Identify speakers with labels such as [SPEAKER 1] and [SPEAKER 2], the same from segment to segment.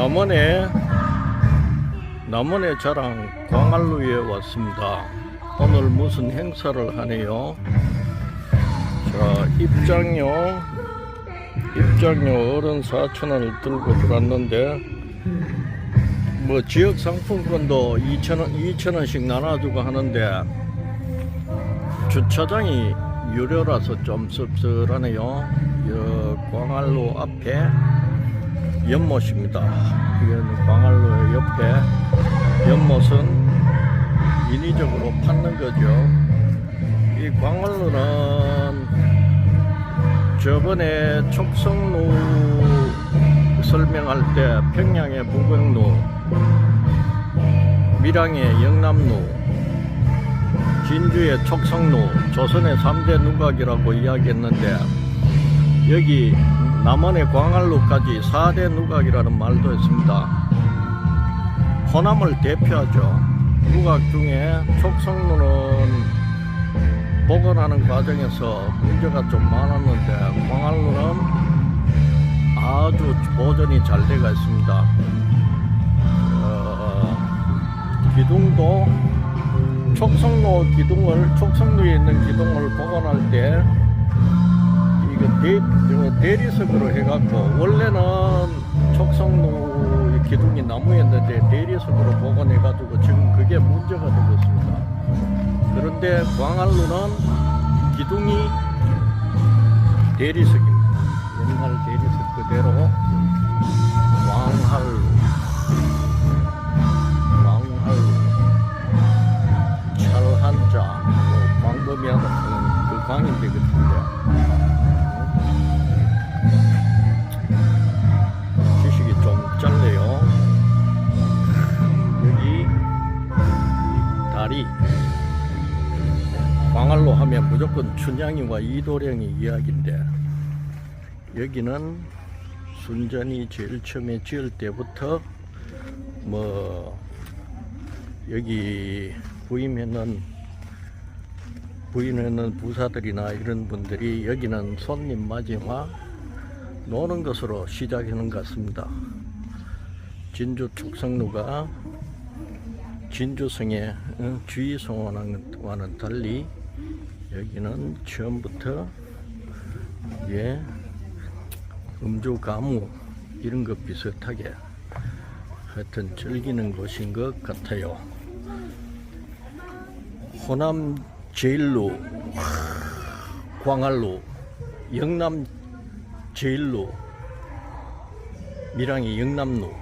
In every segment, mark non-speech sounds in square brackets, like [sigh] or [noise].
[SPEAKER 1] 남원의 남원의 자랑 광안루에 왔습니다. 오늘 무슨 행사를 하네요. 자 입장료 입장료 어른 4천원을 들고 들어왔는데 뭐 지역 상품권도 2천원 2천원씩 나눠주고 하는데 주차장이 유료라서 좀 씁쓸하네요. 여 광안루 앞에 연못입니다. 이건 광안루 옆에 연못은 인위적으로 팠는 거죠. 이 광안루는 저번에 촉성루 설명할 때 평양의 부백루, 밀양의 영남루, 진주의 촉성루, 조선의 3대 누각이라고 이야기했는데 여기 남원의 광안루까지 4대 누각이라는 말도 있습니다. 호남을 대표하죠. 누각 중에 촉성루는 복원하는 과정에서 문제가 좀 많았는데 광안루는 아주 보존이 잘 되어 있습니다. 어, 기둥도 촉성로 기둥을 촉성로에 있는 기둥을 복원할 때 대, 저 대리석으로 해갖고 원래는 촉성로 기둥이 나무였는데 대리석으로 복원해가지고 지금 그게 문제가 되고 있습니다. 그런데 광안루는 기둥이 대리석입니다. 옛날 대리석 그대로 왕할루, 왕할루. 철한자, 뭐 광범위한 그 광인데 같은데 하면 무조건 춘향이와 이도령이 이야기인데 여기는 순전히 제일 처음에 지을 때부터 뭐 여기 부임했는 부임했는 부사들이나 이런 분들이 여기는 손님 맞이와 노는 것으로 시작하는 것 같습니다. 진주 축성루가 진주성의 어, 주의성와는 달리 여기는 처음부터 예 음주 가무 이런 것 비슷하게 하여튼 즐기는 곳인 것 같아요. 호남 제일로, 광안로, 영남 제일로, 밀양이 영남로,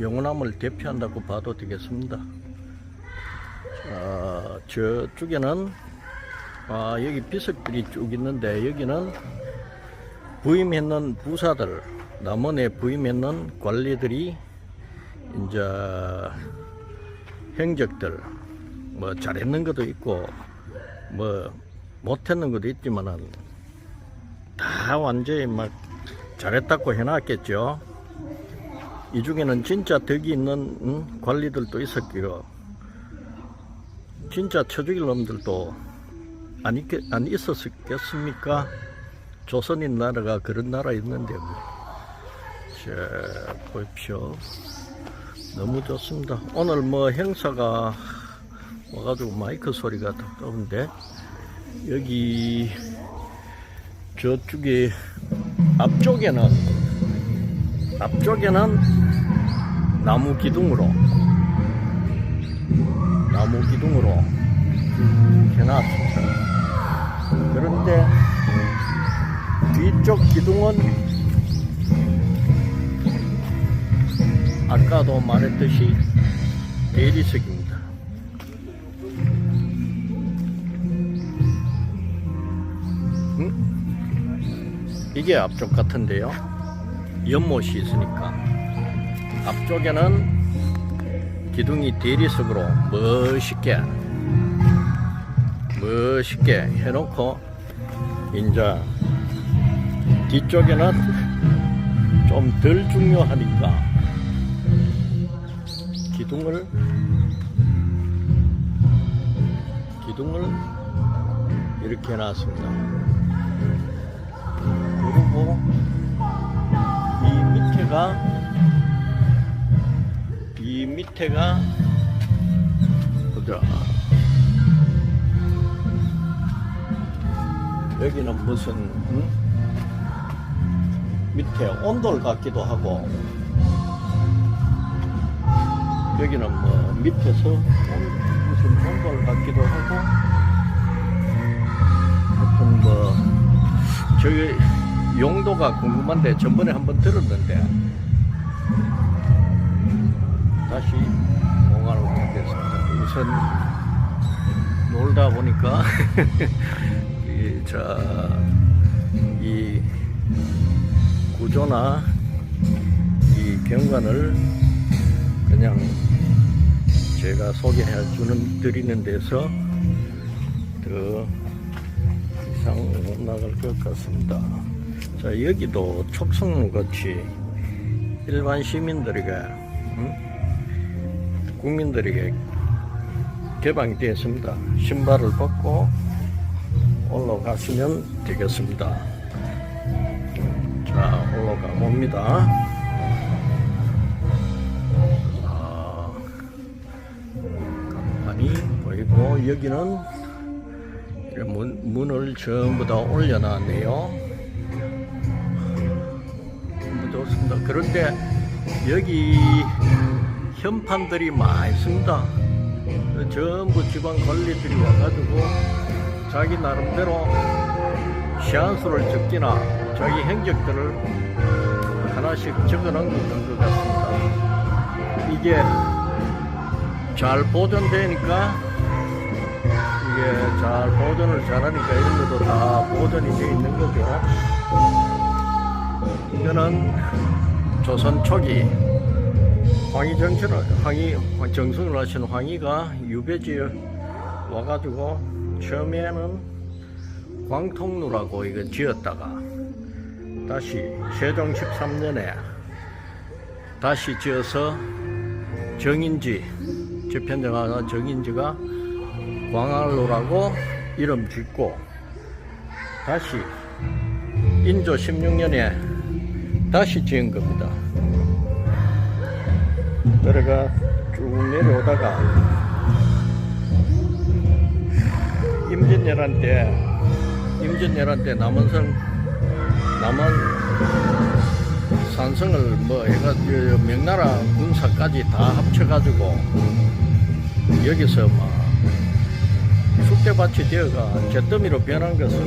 [SPEAKER 1] 영호남을 대표한다고 봐도 되겠습니다. 자, 저쪽에는 아, 여기 비석들이 쭉 있는데 여기는 부임했는 부사들, 남원에 부임했는 관리들이 이제 행적들 뭐 잘했는 것도 있고 뭐 못했는 것도 있지만은 다 완전히 막 잘했다고 해놨겠죠. 이 중에는 진짜 덕이 있는 음, 관리들도 있었고요. 진짜 쳐죽일 놈들도 안, 있, 안 있었겠습니까? 조선인 나라가 그런 나라였는데 뭐. 자, 보십시오. 너무 좋습니다. 오늘 뭐 행사가 와가지고 마이크 소리가 가까운데 여기 저쪽에 앞쪽에는 앞쪽에는 나무 기둥으로 나무 기둥으로 쭉 해놨습니다. 그런데 뒤쪽 기둥은 아까도 말했듯이 대리석입니다. 음? 이게 앞쪽 같은데요. 연못이 있으니까 앞쪽에는 기둥이 대리석으로 멋있게 멋있게 해놓고 이제 뒤쪽에는 좀 덜 중요하니까 기둥을 기둥을 이렇게 해놨습니다. 그리고 이 밑에가 밑에가 보자. 여기는 무슨 음? 밑에 온돌 같기도 하고. 여기는 뭐 밑에서 온- 무슨 온돌 같기도 하고. 하여튼 뭐 저기 용도가 궁금한데 전번에 한번 들었는데 다시 오게 됐습니다. 우선 놀다 보니까 [laughs] 이, 자, 이 구조나 이 경관을 그냥 제가 소개해 주는 드리는 데서 더 이상 못 나갈 것 같습니다. 자 여기도 촉성로 같이 일반 시민들에게 음? 국민들에게 개방이 되었습니다. 신발을 벗고 올라가시면 되겠습니다. 자 올라가 봅니다. 아, 간판이 보이고 여기는 문, 문을 전부 다 올려놨네요. 좋습니다. 그런데 여기 현판들이 많이 있습니다. 전부 지방 관리들이 와가지고 자기 나름대로 시한수를 적기나 자기 행적들을 하나씩 적어놓은 것 같습니다. 이게 잘 보존되니까 이게 잘 보존을 잘하니까 이런 것도 다 보존이 되어 있는 거죠. 이거는 조선 초기 황희 정신을 황희 정승을 하신 황희가 유배지에 와가지고 처음에는 광통루라고 이거 지었다가 다시 세종 13년에 다시 지어서 정인지 재편정하가 정인지가 광안루라고 이름 짓고 다시 인조 16년에 다시 지은 겁니다. 그래가 쭉 내려오다가 임진왜란 때 임진왜란 때 남원성 남원 산성을 뭐 해가 저 명나라 군사까지 다 합쳐가지고 여기서 막 숙대밭이 되어가 잿더미로 변한 것은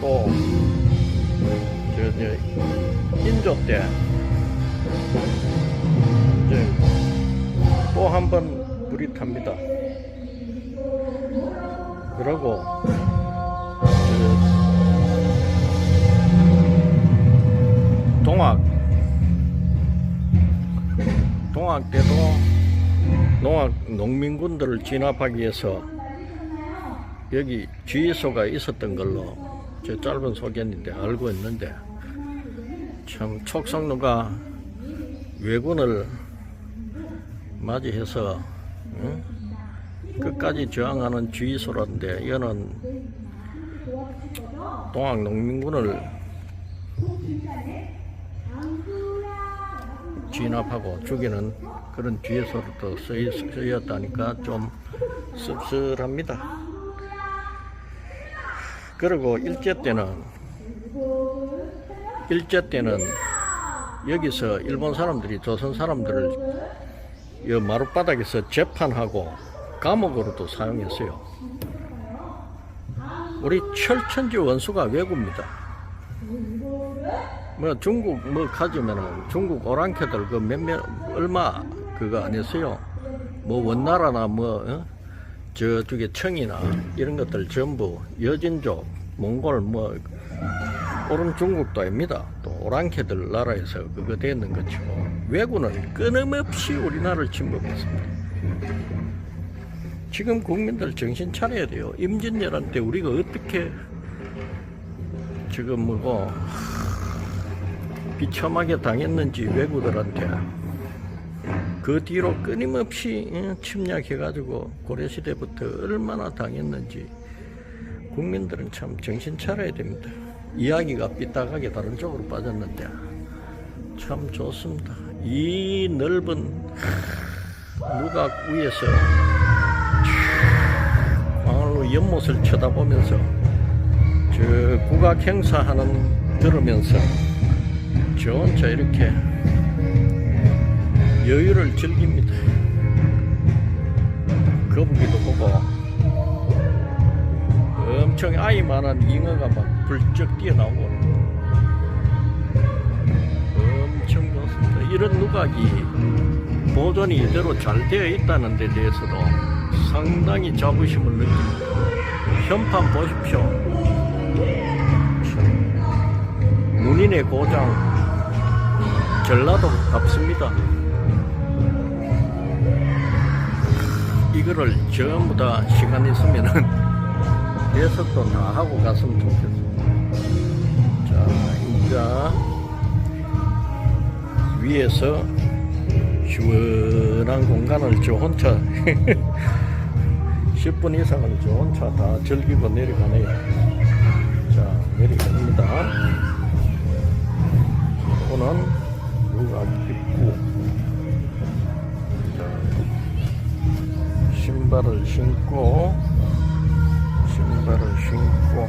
[SPEAKER 1] 또 저, 저 인조 때 이제 또 한번 불이 탑니다. 그러고 저 동학 동학 때도 농악 농민군들을 진압하기 위해서 여기 주의소가 있었던 걸로 제 짧은 소견인데 알고 있는데 참 촉성로가 왜군을 맞이해서 응? 끝까지 저항하는 주의소라는데 이거는 동학 농민군을 진압하고 죽이는 그런 주의소로 또 쓰이, 쓰였다니까 좀 씁쓸합니다. 그리고 일제 때는 일제 때는 여기서 일본 사람들이 조선 사람들을 이 마룻바닥에서 재판하고 감옥으로도 사용했어요. 우리 철천지 원수가 왜구입니다. 뭐 중국 뭐 가지면은 중국 오랑캐들 그 몇몇 얼마 그거 안 했어요. 뭐 원나라나 뭐 어? 저쪽에 청이나 이런 것들 전부 여진족 몽골 뭐 오른 중국도 아닙니다. 또 오랑캐들 나라에서 그거 되는 것이고 왜구는 끊임없이 우리나라를 침범했습니다. 지금 국민들 정신 차려야 돼요. 임진왜란 때 우리가 어떻게 지금 뭐고 비참하게 당했는지 외구들한테 그 뒤로 끊임없이 어, 침략해가지고 고려시대부터 얼마나 당했는지 국민들은 참 정신 차려야 됩니다. 이야기가 삐딱하게 다른 쪽으로 빠졌는데 참 좋습니다. 이 넓은 누각 위에서 광활로 연못을 쳐다보면서 저 국악 행사하는 들으면서 저 혼자 이렇게 여유를 즐깁니다. 거북이도 보고 엄청 아이만한 잉어가 막 불쩍 뛰어나오고 이런 누각이 보존이 이대로 잘 되어 있다는 데 대해서도 상당히 자부심을 느낍니다. 현판 보십시오. 참, 문인의 고장 전라도 같습니다. 이거를 전부 다 시간 있으면은 해석도 다 하고 갔으면 좋겠어요. 자, 이제 위에서 시원한 공간을 저 혼자 [laughs] 10분 이상을 저 혼자 다 즐기고 내려가네요. 자, 내려갑니다. 오는 누가 입고 자, 신발을 신고 신발을 신고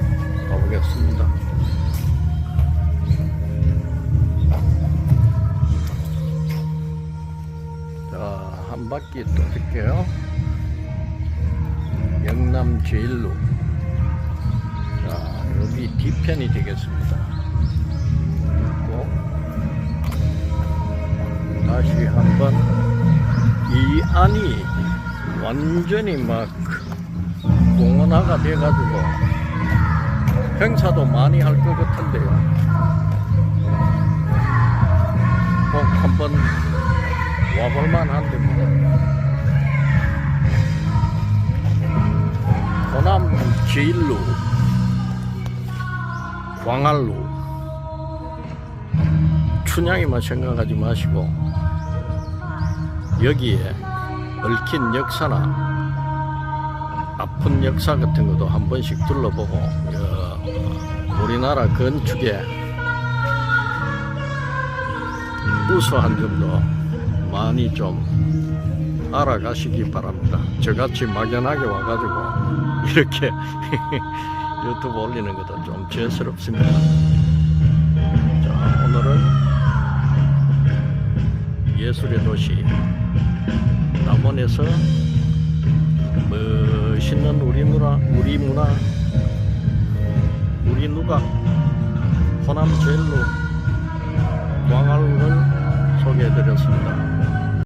[SPEAKER 1] 바퀴 또 할게요. 영남 제일로. 자, 여기 뒤편이 되겠습니다. 그리고 다시 한번 이 안이 완전히 막 공원화가 돼가지고 행사도 많이 할 것 같은데요. 꼭 한번 와볼만 한데 뭐. 호남 제일로 광안로 춘향이만 생각하지 마시고 여기에 얽힌 역사나 아픈 역사 같은 것도 한 번씩 둘러보고 어, 우리나라 건축의 우수한 점도 많이 좀 알아가시기 바랍니다. 저같이 막연하게 와가지고 이렇게 [laughs] 유튜브 올리는 것도 좀 죄스럽습니다. 자, 오늘은 예술의 도시 남원에서 멋있는 우리 문화, 우리 문화, 우리 누가 호남 제일로 광활을 소개해드렸습니다.